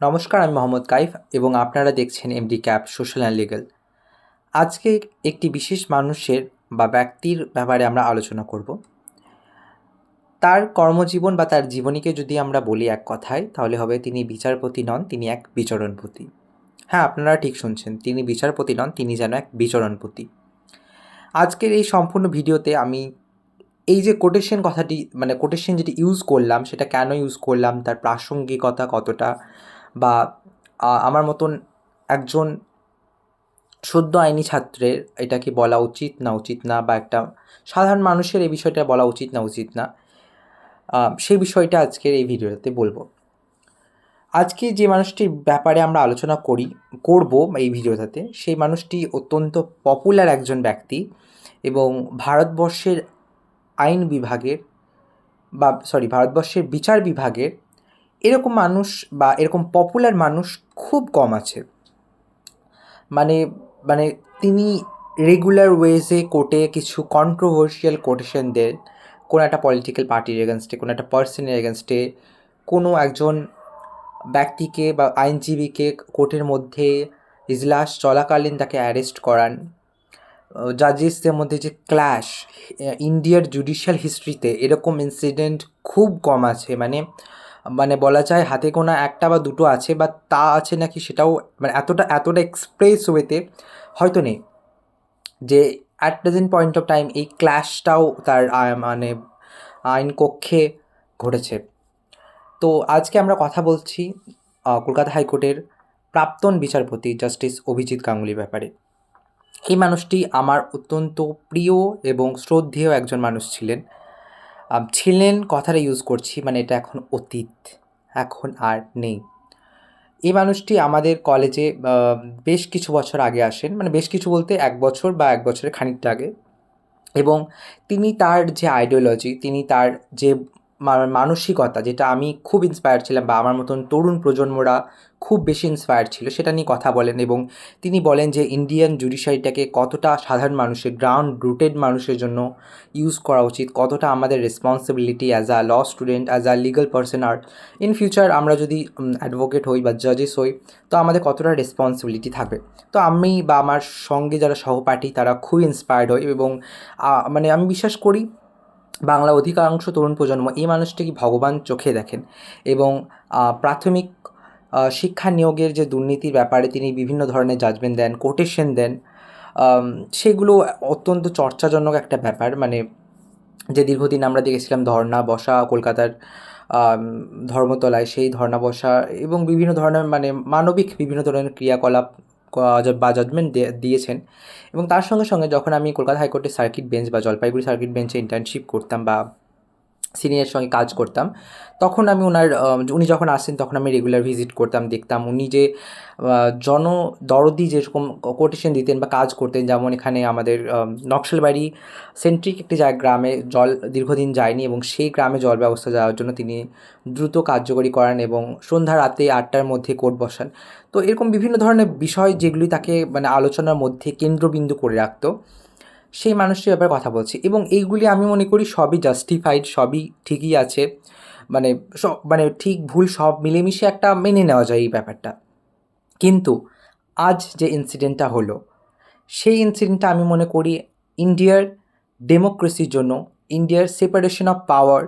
নমস্কার, আমি মোহাম্মদ কাইফ এবং আপনারা দেখছেন MD cap social and legal আজকে একটি বিশেষ মানুষের বা ব্যক্তির ব্যাপারে আমরা আলোচনা করব। তার কর্মজীবন বা তার জীবনীকে যদি আমরা বলি এক কথায়, তাহলে হবে তিনি বিচারপতি নন, তিনি এক বিচরণপতি। হ্যাঁ আপনারা ঠিক শুনছেন, তিনি বিচারপতি নন, তিনি যেন এক বিচরণপতি। আজকের এই সম্পূর্ণ ভিডিওতে আমি এই যে কোটেশন কথাটি মানে কোটেশন যেটি ইউজ করলাম, সেটা কেন ইউজ করলাম, তার প্রাসঙ্গিকতা কতটা বা আমার মতন একজন সদ্য আইনি ছাত্রের এটা কি বলা উচিত না উচিত না বা একটা সাধারণ মানুষের এই বিষয়টা বলা উচিত না উচিত না সেই বিষয়টা আজকের এই ভিডিওটাতে বলব। আজকে যে মানুষটির ব্যাপারে আমরা আলোচনা করি, করব এই ভিডিওটাতে, সেই মানুষটি অত্যন্ত পপুলার একজন ব্যক্তি এবং ভারতবর্ষের আইন বিভাগের বা সরি ভারতবর্ষের বিচার বিভাগের এরকম মানুষ বা এরকম পপুলার মানুষ খুব কম আছে। মানে মানে তিনি রেগুলার ওয়েজে কোর্টে কিছু কন্ট্রোভার্সিয়াল কোটেশন দেন। কোনো একটা পলিটিক্যাল পার্টির এগেনস্টে কোনো একটা পার্সনের এগেনস্টে কোনো একজন ব্যক্তিকে বা আইনজীবীকে কোর্টের মধ্যে ইজলাস চলাকালীন তাকে অ্যারেস্ট করান। জাজেসদের মধ্যে যে ক্ল্যাশ ইন্ডিয়ার জুডিশিয়াল হিস্ট্রিতে এরকম ইনসিডেন্ট খুব কম আছে। মানে মানে বলা যায় হাতে গোনা একটা বা দুটো আছে বা তা আছে নাকি সেটাও মানে এতটা এতটা এক্সপ্রেস ওয়েতে হয়তো নেই। যে at present point of time এই ক্ল্যাশটাও তার মানে আইন কক্ষে ঘটেছে। তো আজকে আমরা কথা বলছি কলকাতা হাইকোর্টের প্রাক্তন বিচারপতি জাস্টিস অভিজিৎ গাঙ্গুলির ব্যাপারে। এই মানুষটি আমার অত্যন্ত প্রিয় এবং শ্রদ্ধেয় একজন মানুষ ছিলেন। ছিলেন কথাটা ইউজ করছি মানে এটা এখন অতীত, এখন আর নেই। এই মানুষটি আমাদের কলেজে বেশ কিছু বছর আগে আসেন মানে বেশ কিছু বলতে এক বছর বা এক বছরের খানিকটা আগে। এবং তিনি তার যে আইডিওলজি তিনি তার যে মানসিকতা, যেটা আমি খুব ইন্সপায়ার ছিলাম বা আমার মতন তরুণ প্রজন্মরা খুব বেশি ইন্সপায়ার ছিল, সেটা নিয়ে কথা বলেন এবং তিনি বলেন যে ইন্ডিয়ান জুডিশিয়ারিটাকে কতটা সাধারণ মানুষের গ্রাউন্ড রুটেড মানুষের জন্য ইউজ করা উচিত, কতটা আমাদের responsibility as a law student as a legal person R in future আমরা যদি অ্যাডভোকেট হই বা জাজেস হই, তো আমাদের কতটা রেসপন্সিবিলিটি থাকবে। তো আমি বা আমার সঙ্গে যারা সহপাঠী, তারা খুব ইন্সপায়ার্ড হই এবং মানে আমি বিশ্বাস করি বাংলা অধিকাংশ তরুণ প্রজন্ম এই মানুষটিকে ভগবান চোখে দেখেন? এবং প্রাথমিক শিক্ষা নিয়োগের যে দুর্নীতির ব্যাপারে তিনি বিভিন্ন ধরনের জাজমেন্ট দেন কোটেশন দেন সেগুলো অত্যন্ত চর্চাজনক একটা ব্যাপার। মানে যে দীর্ঘদিন আমরা দেখেছিলাম ধর্না বসা কলকাতার ধর্মতলায় সেই ধর্না বসা এবং বিভিন্ন ধরনের মানে মানবিক বিভিন্ন ধরনের ক্রিয়াকলাপ বা জাজমেন্ট দিয়েছেন। এবং তার সঙ্গে সঙ্গে যখন আমি কলকাতা হাইকোর্টের সার্কিট বেঞ্চ বা জলপাইগুড়ি সার্কিট বেঞ্চে ইন্টার্নশিপ করতাম বা সিনিয়র সঙ্গে কাজ করতাম। তখন আমি ওনার উনি যখন আসেন তখন আমি রেগুলার ভিজিট করতাম দেখতাম। উনি যে আহ, জনদরদি যেরকম কোটেশন দিতেন বা কাজ করতেন যেমন এখানে আমাদের নকশালবাড়ি সেন্ট্রিক একটি জায়গা গ্রামে জল দীর্ঘদিন যায়নি এবং সেই গ্রামে জল ব্যবস্থা যাওয়ার জন্য তিনি দ্রুত কার্যকরী করান এবং সন্ধ্যা রাতে আটটার মধ্যে কোর্ট বসান। তো এরকম বিভিন্ন ধরনের বিষয় যেগুলি তাকে মানে আলোচনার মধ্যে কেন্দ্রবিন্দু করে রাখতো। সেই মানুষটির ব্যাপারে কথা বলছি। এবং এইগুলি আমি মনে করি সবই জাস্টিফাইড সবই ঠিকই আছে। মানে সব মানে ঠিক ভুল সব মিলেমিশে একটা মেনে নেওয়া যায় এই ব্যাপারটা। কিন্তু আজ যে ইনসিডেন্টটা হলো, সেই ইনসিডেন্টটা আমি মনে করি ইন্ডিয়ার ডেমোক্রেসির জন্য ইন্ডিয়ার সেপারেশন অফ পাওয়ার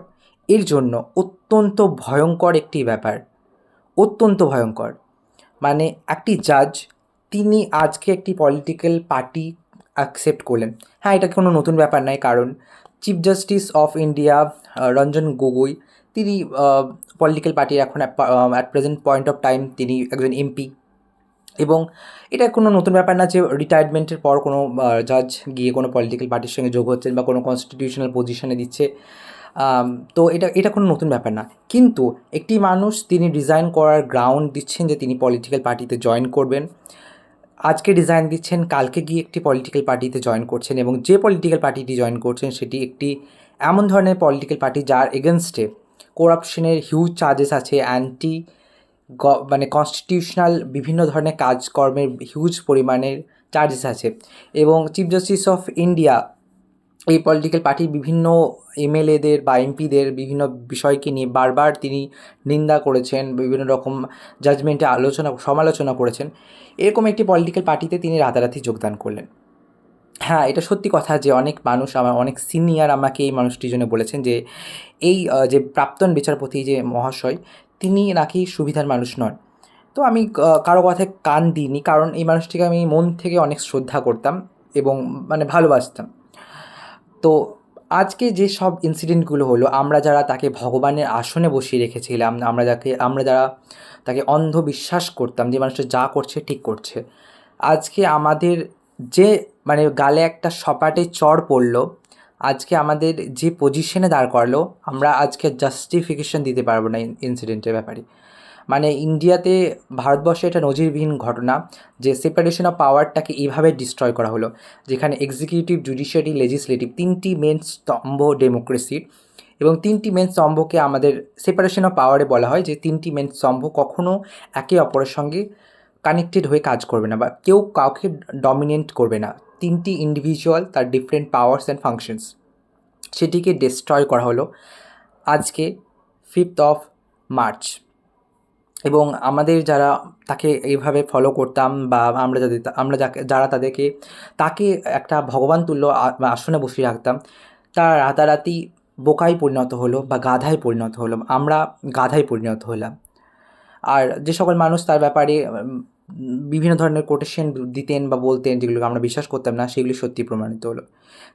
এর জন্য অত্যন্ত ভয়ঙ্কর একটি ব্যাপার। অত্যন্ত ভয়ঙ্কর। মানে একটি জাজ তিনি আজকে একটি পলিটিক্যাল পার্টি অ্যাকসেপ্ট করলেন। হ্যাঁ এটা কোনো নতুন ব্যাপার নয়, কারণ chief justice of India Ranjan Gogoi, তিনি পলিটিক্যাল পার্টির এখন at present point of time তিনি একজন এমপি এবং এটা কোনো নতুন ব্যাপার না যে রিটায়ারমেন্টের পর কোনো জাজ গিয়ে কোনো পলিটিক্যাল পার্টির সঙ্গে যোগ হচ্ছেন বা কোনো কনস্টিটিউশনাল পজিশনে দিচ্ছে। তো এটা এটা কোনো নতুন ব্যাপার না। কিন্তু একটি মানুষ তিনি রিজাইন করার গ্রাউন্ড দিচ্ছেন যে তিনি পলিটিক্যাল পার্টিতে জয়েন করবেন। আজকে ডিজাইন দিচ্ছেন, কালকে গিয়ে একটি পলিটিক্যাল পার্টিতে জয়েন করছেন এবং যে পলিটিক্যাল পার্টিটি জয়েন করছেন, সেটি একটি এমন ধরনের পলিটিক্যাল পার্টি যার এগেনস্টে করাপশনের হিউজ চার্জেস আছে অ্যান্টি মানে কনস্টিটিউশনাল বিভিন্ন ধরনের কাজকর্মের হিউজ পরিমাণের চার্জেস আছে এবং চিফ জাস্টিস অফ ইন্ডিয়া এই পলিটিক্যাল পার্টির বিভিন্ন এমএলএদের বা এমপিদের বিভিন্ন বিষয়কে নিয়ে বারবার তিনি নিন্দা করেছেন, বিভিন্ন রকম জাজমেন্টে আলোচনা, সমালোচনা করেছেন। এরকম একটি পলিটিক্যাল পার্টিতে তিনি রাতারাতি যোগদান করলেন। হ্যাঁ এটা সত্যি কথা যে অনেক মানুষ আমার, অনেক সিনিয়র আমাকে এই মানুষটির জন্য বলেছেন যে এই যে প্রাক্তন বিচারপতি যে মহাশয়, তিনি নাকি সুবিধার মানুষ নন। তো আমি কারও কথায় কান দিইনি, কারণ এই মানুষটিকে আমি মন থেকে অনেক শ্রদ্ধা করতাম এবং মানে ভালোবাসতাম। তো আজকে যে সব ইনসিডেন্টগুলো হলো, আমরা যারা তাকে ভগবানের আসনে বসিয়ে রেখেছিলাম, আমরা যাকে, আমরা যারা তাকে অন্ধবিশ্বাস করতাম, যে মানুষটা যা করছে ঠিক করছে, আজকে আমাদের যে মানে গালে একটা সপাটে চড় পড়ল, আজকে আমাদের যে পজিশনে দাঁড় করালো, আমরা আজকে জাস্টিফিকেশন দিতে পারব না ইনসিডেন্টের ব্যাপারে। মানে ইন্ডিয়াতে ভারতবর্ষে এটা নজিরবিহীন ঘটনা যে সেপারেশন অফ পাওয়ারটাকে এইভাবে ডিস্ট্রয় করা হলো, যেখানে এক্সিকিউটিভ জুডিশিয়ারি লেজিসলেটিভ তিনটি মেন স্তম্ভ ডেমোক্রেসির এবং তিনটি মেন স্তম্ভকে আমাদের সেপারেশন অফ পাওয়ারে বলা হয় যে তিনটি মেন স্তম্ভ কখনও একে অপরের সঙ্গে কানেক্টেড হয়ে কাজ করবে না বা কেউ কাউকে ডমিনেন্ট করবে না। তিনটি ইন্ডিভিজুয়াল তার ডিফারেন্ট পাওয়ার্স অ্যান্ড ফাংশনস সেটিকে ডিস্ট্রয় করা হলো আজকে ফিফথ অফ মার্চ এবং আমাদের যারা তাকে এইভাবে ফলো করতাম বা আমরা যাদের আমরা যাকে, যারা তাদেরকে, তাকে একটা ভগবান তুল্য আসনে বসিয়ে রাখতাম, তারা রাতারাতি বোকায় পরিণত হলো বা গাধায় পরিণত হলো, আমরা গাধায় পরিণত হলাম। আর যে সকল মানুষ তার ব্যাপারে বিভিন্ন ধরনের কোটেশন দিতেন বা বলতেন যেগুলোকে আমরা বিশ্বাস করতাম না, সেগুলি সত্যি প্রমাণিত হলো।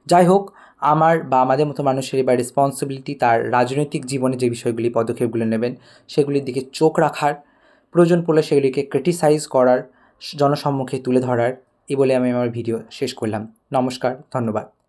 যাই হোক আমার বা আমাদের মতো মানুষের বা রেসপন্সিবিলিটি তার রাজনৈতিক জীবনে যে বিষয়গুলি, পদক্ষেপগুলো নেবেন, সেগুলির দিকে চোখ রাখার, প্রয়োজন পড়লে সেগুলিকে ক্রিটিসাইজ করার, জনসম্মুখে তুলে ধরার, এই বলে আমি আমার ভিডিও শেষ করলাম। নমস্কার, ধন্যবাদ।